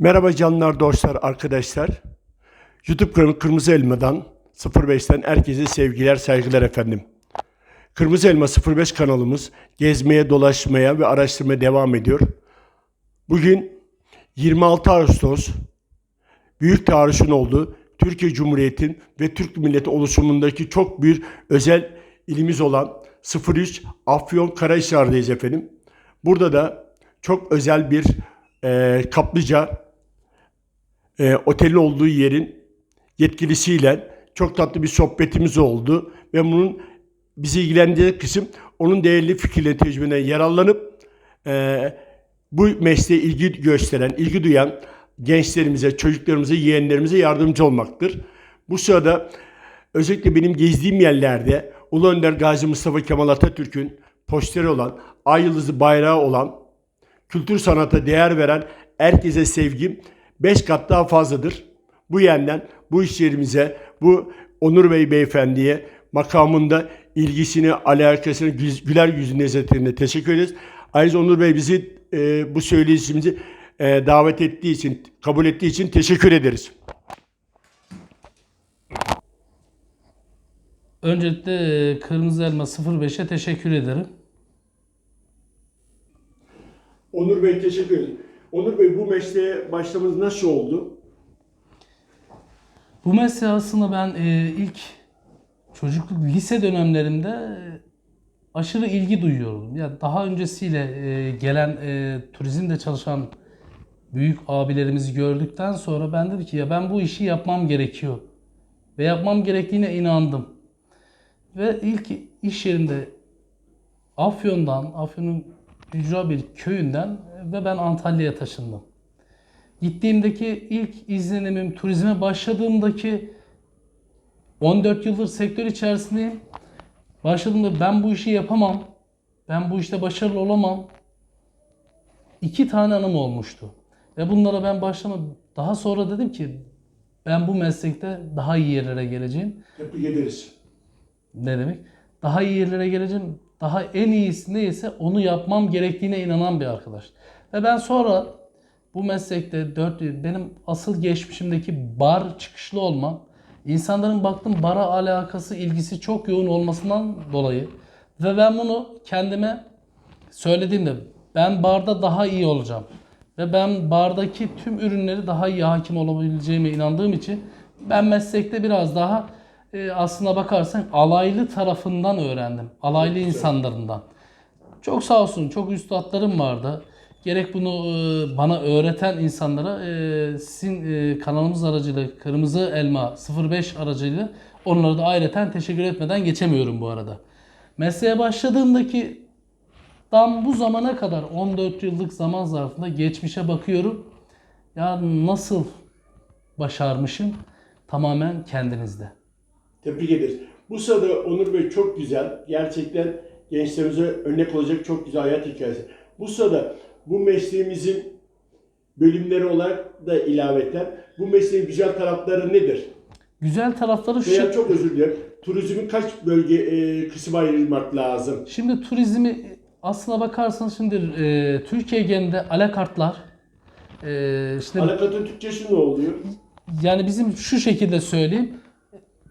Merhaba canlar, dostlar, arkadaşlar. YouTube kanalı Kırmızı Elma'dan 05'ten herkese sevgiler, saygılar efendim. Kırmızı Elma 05 kanalımız gezmeye, dolaşmaya ve araştırmaya devam ediyor. Bugün 26 Ağustos büyük taarruşun olduğu Türkiye Cumhuriyeti'nin ve Türk milleti oluşumundaki çok bir özel ilimiz olan 03 Afyon Karahisar'dayız efendim. Burada da çok özel bir e, kaplıca e, otelin olduğu yerin yetkilisiyle çok tatlı bir sohbetimiz oldu ve bunun bizi ilgilendiren kısım onun değerli fikirleri tecrübelerinden yararlanıp e, bu mesleğe ilgi gösteren, ilgi duyan gençlerimize, çocuklarımıza, yeğenlerimize yardımcı olmaktır. Bu sırada özellikle benim gezdiğim yerlerde Ulu Önder Gazi Mustafa Kemal Atatürk'ün posteri olan, ay yıldızı bayrağı olan, kültür sanata değer veren herkese sevgim 5 kat daha fazladır. Bu yönden bu iş yerimize, bu Onur Bey beyefendiye makamında ilgisini, alakasını, güler yüzü nezaretine teşekkür ederiz. Ayrıca Onur Bey bizi e, bu söyleyişimizi e, davet ettiği için, kabul ettiği için teşekkür ederiz. Öncelikle e, Kırmızı Elma 05'e teşekkür ederim. Onur Bey teşekkür ederim. Onur Bey bu mesleğe başlamanız nasıl oldu? Bu mesleğe aslında ben e, ilk çocukluk lise dönemlerimde e, aşırı ilgi duyuyordum. Ya daha öncesiyle e, gelen e, turizmde çalışan büyük abilerimizi gördükten sonra ben dedim ki ya ben bu işi yapmam gerekiyor. Ve yapmam gerektiğine inandım. Ve ilk iş yerimde Afyon'dan, Afyon'un ücra bir köyünden ve ben Antalya'ya taşındım. Gittiğimdeki ilk izlenimim, turizme başladığımdaki 14 yıldır sektör içerisindeyim. Başladığımda ben bu işi yapamam, ben bu işte başarılı olamam. İki tane anım olmuştu. Ve bunlara ben başlamadım. Daha sonra dedim ki ben bu meslekte daha iyi yerlere geleceğim. Tebrik ederiz. Ne demek? Daha iyi yerlere geleceğim. Daha en iyisi neyse onu yapmam gerektiğine inanan bir arkadaş. Ve ben sonra bu meslekte 4 yıl benim asıl geçmişimdeki bar çıkışlı olmam insanların baktım bara alakası ilgisi çok yoğun olmasından dolayı ve ben bunu kendime söylediğimde ben barda daha iyi olacağım ve ben bardaki tüm ürünleri daha iyi hakim olabileceğime inandığım için ben meslekte biraz daha e, aslına bakarsan alaylı tarafından öğrendim. Alaylı insanlarından. Çok sağ olsun çok üstadlarım vardı. Gerek bunu e, bana öğreten insanlara e, sizin e, kanalımız aracılığıyla Kırmızı Elma 05 aracılığıyla onlara da ayrıca teşekkür etmeden geçemiyorum bu arada. Mesleğe başladığımdaki tam bu zamana kadar 14 yıllık zaman zarfında geçmişe bakıyorum. Ya nasıl başarmışım? Tamamen kendinizde. Tebrik ederiz. Bu sırada Onur Bey çok güzel, gerçekten gençlerimize örnek olacak çok güzel hayat hikayesi. Bu sırada bu mesleğimizin bölümleri olarak da ilaveten bu mesleğin güzel tarafları nedir? Güzel tarafları şu. Veya çok özür dilerim. Turizmin kaç bölge e, kısma ayrılmak lazım? Şimdi turizmi aslına bakarsanız şimdi e, Türkiye genelinde alakartlar e, işte Alakatın Türkçesi ne oluyor? yani bizim şu şekilde söyleyeyim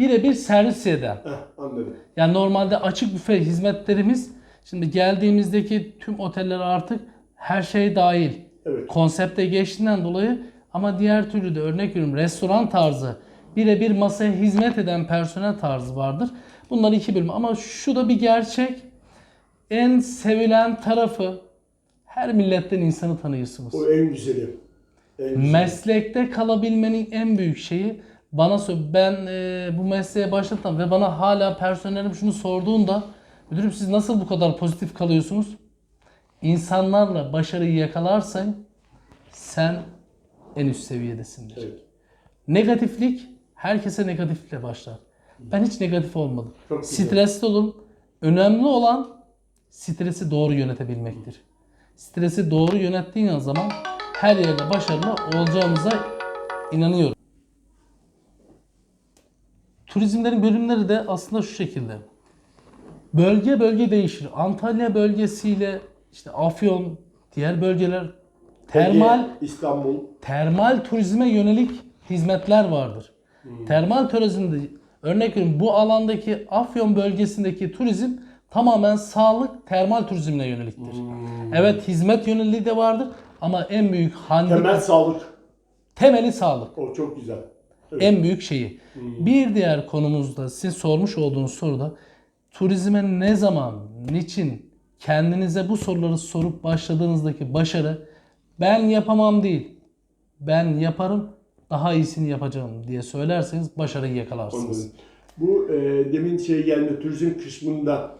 birebir servis eden. Heh, anladım. Yani normalde açık büfe hizmetlerimiz şimdi geldiğimizdeki tüm oteller artık her şey dahil. Evet. Konsepte geçtiğinden dolayı ama diğer türlü de örnek veriyorum restoran tarzı birebir masaya hizmet eden personel tarzı vardır. Bunlar iki bölüm ama şu da bir gerçek. En sevilen tarafı her milletten insanı tanıyorsunuz. O en güzeli. En güzeli. Meslekte kalabilmenin en büyük şeyi bana. Ben e, bu mesleğe başladım ve bana hala personelim şunu sorduğunda müdürüm siz nasıl bu kadar pozitif kalıyorsunuz? İnsanlarla başarıyı yakalarsan sen en üst seviyedesindir. Evet. Negatiflik herkese negatiflikle başlar. Ben hiç negatif olmadım. Çok güzel. Stresli olun. Önemli olan stresi doğru yönetebilmektir. Stresi doğru yönettiğin zaman her yerde başarılı olacağımıza inanıyorum. Turizmlerin bölümleri de aslında şu şekilde. Bölge bölge değişir. Antalya bölgesiyle işte Afyon, diğer bölgeler termal Ege, İstanbul. termal turizme yönelik hizmetler vardır. Termal turizmde örnek veriyorum bu alandaki Afyon bölgesindeki turizm tamamen sağlık termal turizmine yöneliktir. Evet hizmet yöneliliği de vardır ama en büyük handikap Temel sağlık. temeli sağlık. O çok güzel. Evet. En büyük şeyi. Bir diğer konumuzda sizin sormuş olduğunuz soruda turizme ne zaman, niçin kendinize bu soruları sorup başladığınızdaki başarı ben yapamam değil. Ben yaparım, daha iyisini yapacağım diye söylerseniz başarıyı yakalarsınız. Anladım. Bu e, demin şey geldi turizm kısmında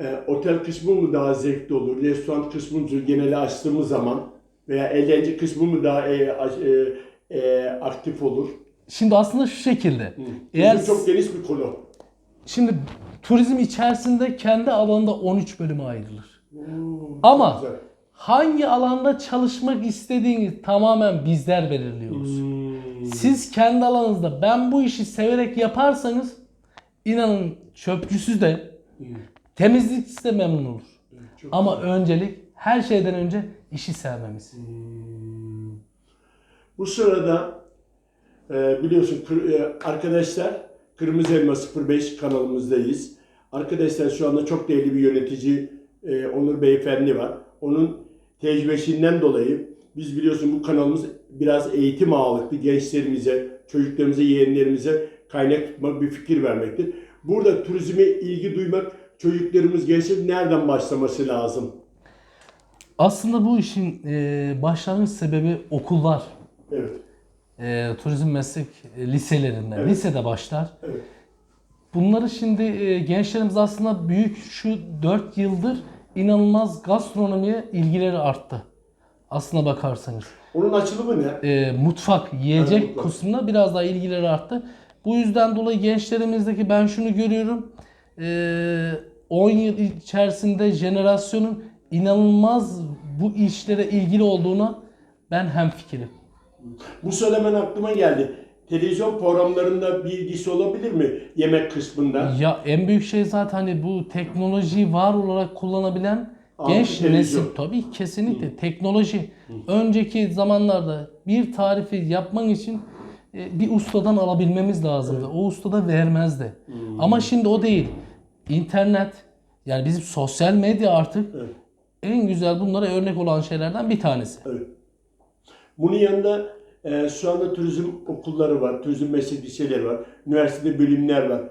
e, otel kısmı mı daha zevkli olur? Restoran kısmı mı geneli açtığımız zaman veya eğlence kısmı mı daha e, e, e, aktif olur? Şimdi aslında şu şekilde. Turizm Eğer çok geniş bir konu. şimdi turizm içerisinde kendi alanında 13 bölüme ayrılır. Oo, Ama güzel. hangi alanda çalışmak istediğini tamamen bizler belirliyoruz. Hmm. Siz kendi alanınızda ben bu işi severek yaparsanız inanın çöpçüsü de temizlikçisi de memnun olur. çok Ama öncelik her şeyden önce işi sevmemiz. Bu sırada e, biliyorsun kır- e, arkadaşlar Kırmızı Elma 05 kanalımızdayız. Arkadaşlar şu anda çok değerli bir yönetici e, Onur Beyefendi var. Onun tecrübesinden dolayı biz biliyorsun bu kanalımız biraz eğitim ağırlıklı gençlerimize, çocuklarımıza, yeğenlerimize kaynak tutmak bir fikir vermektir. Burada turizme ilgi duymak çocuklarımız gençler nereden başlaması lazım? Aslında bu işin e, başlangıç sebebi okullar. Evet. E, turizm meslek e, liselerinde, Evet. lisede başlar. Evet. Bunları şimdi e, gençlerimiz aslında büyük şu 4 yıldır inanılmaz gastronomiye ilgileri arttı. Aslına bakarsanız. Onun açılımı ne? E, mutfak, yiyecek Evet, mutfak. kısmında biraz daha ilgileri arttı. Bu yüzden dolayı gençlerimizdeki ben şunu görüyorum. E, 10 yıl içerisinde jenerasyonun inanılmaz bu işlere ilgili olduğuna ben hemfikirim. Bu söylemen aklıma geldi. Televizyon programlarında bir ilgisi olabilir mi yemek kısmında? Ya en büyük şey zaten hani bu teknolojiyi var olarak kullanabilen Altı genç televizyon. nesil. Tabii kesinlikle teknoloji. Önceki zamanlarda bir tarifi yapman için e, bir ustadan alabilmemiz lazımdı. O usta da vermezdi. Ama şimdi o değil. İnternet yani bizim sosyal medya artık Evet. en güzel bunlara örnek olan şeylerden bir tanesi. Evet. Bunun yanında e, şu anda turizm okulları var, turizm meslek liseleri var, üniversitede bölümler var.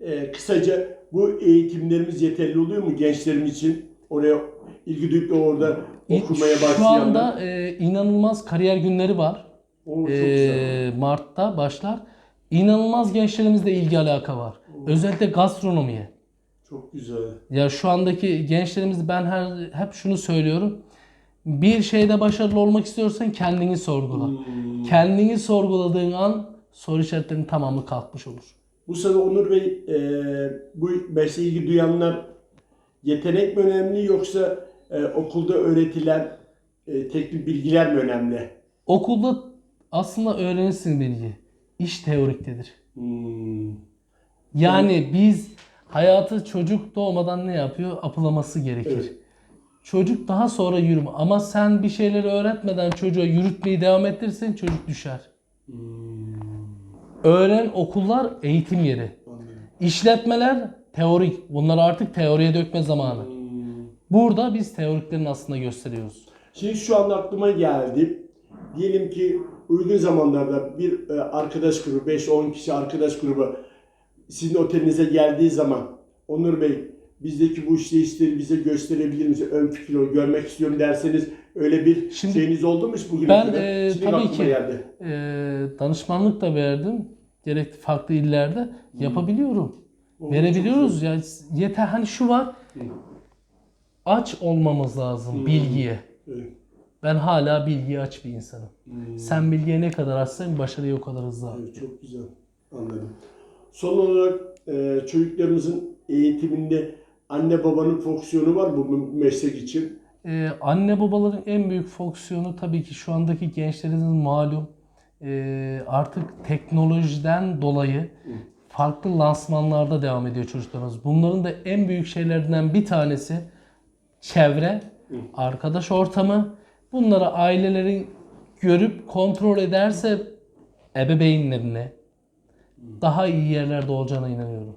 E, kısaca bu eğitimlerimiz yeterli oluyor mu gençlerimiz için? Oraya ilgi duyup da orada okumaya Şu başlayanlar. anda e, inanılmaz kariyer günleri var. Oo. Ee, Mart'ta başlar. İnanılmaz gençlerimizle ilgi alaka var. Özellikle gastronomiye. Çok güzel. Ya şu andaki gençlerimiz ben her hep şunu söylüyorum. Bir şeyde başarılı olmak istiyorsan kendini sorgula. Hmm. Kendini sorguladığın an soru işaretlerinin tamamı kalkmış olur. Bu sırada Onur Bey, e, bu mesleğe ilgi duyanlar yetenek mi önemli yoksa e, okulda öğretilen e, teknik bilgiler mi önemli? Okulda aslında öğrenirsin bilgi. İş teoriktedir. Hmm. Yani biz hayatı çocuk doğmadan ne yapıyor? Apılaması gerekir. Evet. Çocuk daha sonra yürüme. Ama sen bir şeyleri öğretmeden çocuğa yürütmeyi devam ettirirsen çocuk düşer. Öğren okullar eğitim yeri. İşletmeler teorik. Bunları artık teoriye dökme zamanı. Burada biz teoriklerin aslında gösteriyoruz. Şimdi şu anda aklıma geldi. Diyelim ki uygun zamanlarda bir e, arkadaş grubu, 5-10 kişi arkadaş grubu sizin otelinize geldiği zaman Onur Bey bizdeki bu işleyişleri bize gösterebilir misiniz? Ön fikir ol, görmek istiyorum derseniz öyle bir Şimdi şeyiniz oldu mu bugüne ben, kadar? e, Şimdi tabii ki. geldi. Ee, danışmanlık da verdim. Gerek farklı illerde yapabiliyorum. Oo, Verebiliyoruz ya. Yeter hani şu var. Aç olmamız lazım bilgiye. Evet. Ben hala bilgiye aç bir insanım. Sen bilgiye ne kadar açsan başarıya o kadar hızlı. Evet, çok güzel. Anladım. Son olarak e, çocuklarımızın eğitiminde anne babanın fonksiyonu var bu meslek için? Ee, anne babaların en büyük fonksiyonu tabii ki şu andaki gençlerimizin malum e, artık teknolojiden dolayı farklı lansmanlarda devam ediyor çocuklarımız. Bunların da en büyük şeylerinden bir tanesi çevre, arkadaş ortamı Bunları ailelerin görüp kontrol ederse ebeveynlerine daha iyi yerlerde olacağına inanıyorum.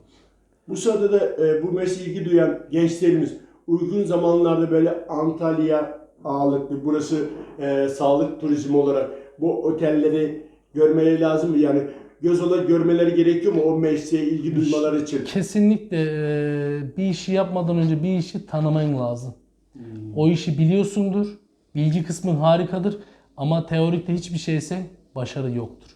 Bu sırada da e, bu mesleğe ilgi duyan gençlerimiz uygun zamanlarda böyle Antalya ağırlıklı, burası e, sağlık turizmi olarak bu otelleri görmeleri lazım mı? Yani göz olarak görmeleri gerekiyor mu o mesleğe ilgi duymaları için? Kesinlikle e, bir işi yapmadan önce bir işi tanıman lazım. O işi biliyorsundur. Bilgi kısmın harikadır. Ama teorikte hiçbir şeyse başarı yoktur.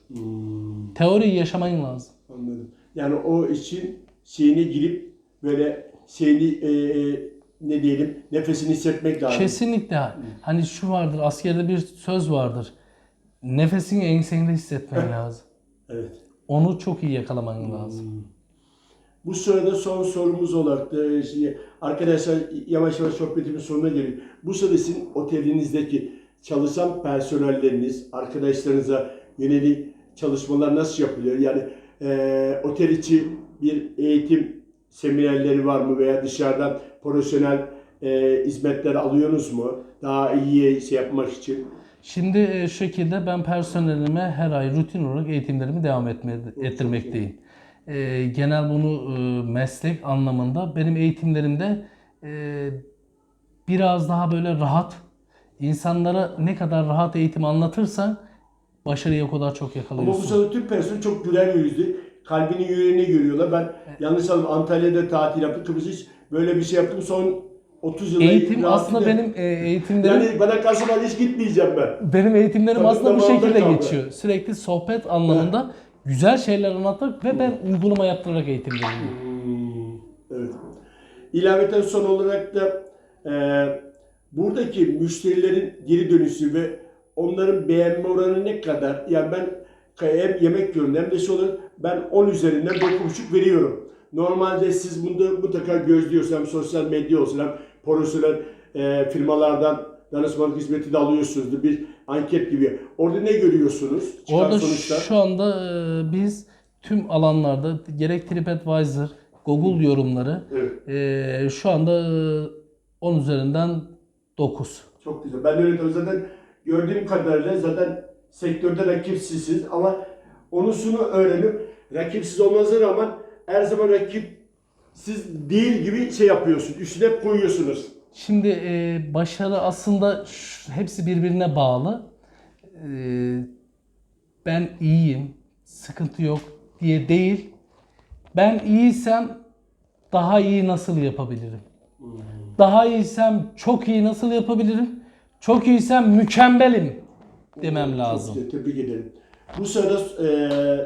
Teoriyi yaşaman lazım. Anladım. Yani o için şeyine girip böyle şeyini e, e, ne diyelim nefesini hissetmek lazım. Kesinlikle. Hani şu vardır, askerde bir söz vardır. Nefesini ensende hissetmen lazım. Evet. Onu çok iyi yakalaman lazım. Bu sırada son sorumuz olarak da şimdi arkadaşlar yavaş yavaş sohbetimin sonuna geliyor. Bu sırada sizin otelinizdeki çalışan personelleriniz, arkadaşlarınıza yönelik çalışmalar nasıl yapılıyor? Yani e, otel içi bir eğitim seminerleri var mı veya dışarıdan profesyonel e, hizmetler alıyorsunuz mu? Daha iyi şey yapmak için. Şimdi e, şu şekilde ben personelime her ay rutin olarak eğitimlerimi devam etme, ettirmekteyim. E, genel bunu e, meslek anlamında benim eğitimlerimde e, biraz daha böyle rahat, insanlara ne kadar rahat eğitim anlatırsan başarıyı o kadar çok Ama bu yakalıyorsun. sırada tüm personel çok güler yüzlü. Kalbini yüreğini görüyorlar. Ben yanlış anladım Antalya'da tatil yaptım. Kıbrıs'ta hiç böyle bir şey yaptım. Son 30 yılda Eğitim aslında benim e, eğitimlerim Yani bana kalsa ben hiç gitmeyeceğim ben. Benim eğitimlerim Tabii aslında bu şekilde kaldı. geçiyor. Sürekli sohbet anlamında güzel şeyler anlatmak ve ben uygulama yaptırarak eğitim veriyorum. Hmm, evet. İlaveten son olarak da e, buradaki müşterilerin geri dönüşü ve onların beğenme oranı ne kadar? Yani ben hem yemek yönünden hem de şey olarak ben 10 üzerinden 9,5 veriyorum. Normalde siz bunda mutlaka gözlüyorsunuz hem sosyal medya olsun profesyonel e, firmalardan danışmanlık hizmeti de alıyorsunuz. Bir anket gibi. Orada ne görüyorsunuz? Çıkan Orada sonuçlar. şu anda e, biz tüm alanlarda gerek TripAdvisor, Google yorumları Evet. e, şu anda e, 10 üzerinden 9. Çok güzel. Ben de öyle diyorum. Zaten gördüğüm kadarıyla zaten sektörde rakipsizsiniz ama onu şunu öğrenip rakipsiz olmanıza rağmen her zaman rakipsiz değil gibi şey yapıyorsun. Üstüne hep koyuyorsunuz. Şimdi e, başarı aslında ş- hepsi birbirine bağlı. E, ben iyiyim, sıkıntı yok diye değil. Ben iyiysem daha iyi nasıl yapabilirim? Daha iyiysem çok iyi nasıl yapabilirim? Çok iyiysem mükemmelim demem lazım. Tebrik ederim. Bu sırada e,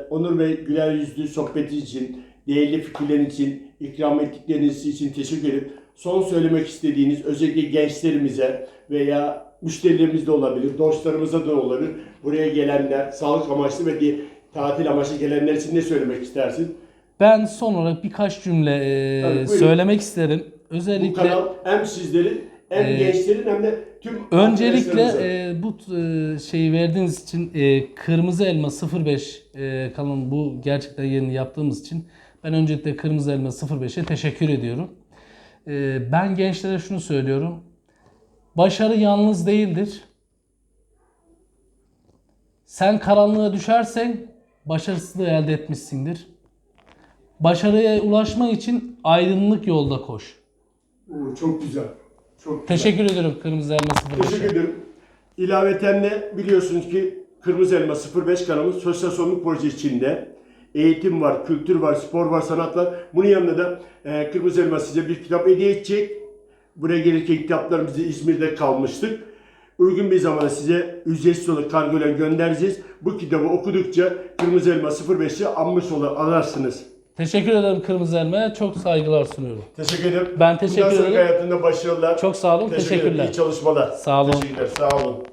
Onur Bey güler yüzlü sohbeti için, değerli fikirlerin için, ikram ettikleriniz için teşekkür ederim. Son söylemek istediğiniz özellikle gençlerimize veya müşterilerimiz de olabilir, dostlarımıza da olabilir. Buraya gelenler, sağlık amaçlı ve diye tatil amaçlı gelenler için ne söylemek istersin? Ben son olarak birkaç cümle e, Tabii, buyurun. söylemek isterim. Bu Özellikle kanal hem sizlerin hem Ee, gençlerin hem de tüm Öncelikle e, bu e, şeyi verdiğiniz için e, Kırmızı Elma 05 e, kanalın bu gerçekten yeni yaptığımız için ben öncelikle Kırmızı Elma 05'e teşekkür ediyorum. E, ben gençlere şunu söylüyorum. Başarı yalnız değildir. Sen karanlığa düşersen başarısızlığı elde etmişsindir. Başarıya ulaşmak için aydınlık yolda koş. Çok güzel. Çok güzel. Teşekkür ediyorum Kırmızı Elma 05'e. Teşekkür ederim. İlaveten de biliyorsunuz ki Kırmızı Elma 05 kanalımız sosyal sorumluluk projesi içinde eğitim var, kültür var, spor var, sanat var. Bunun yanında da e, Kırmızı Elma size bir kitap hediye edecek. Buraya gelirken kitaplarımızı İzmir'de kalmıştık. Uygun bir zamanda size ücretsiz olarak kargoyla göndereceğiz. Bu kitabı okudukça Kırmızı Elma 05'i almış olur, alarsınız. Teşekkür ederim Kırmızı Elma'ya. Çok saygılar sunuyorum. Teşekkür ederim. Ben teşekkür Bundan ederim. hayatında başarılar. Çok sağ olun. Teşekkür ederim. Teşekkürler. İyi çalışmalar. Sağ olun. Teşekkürler. Sağ olun.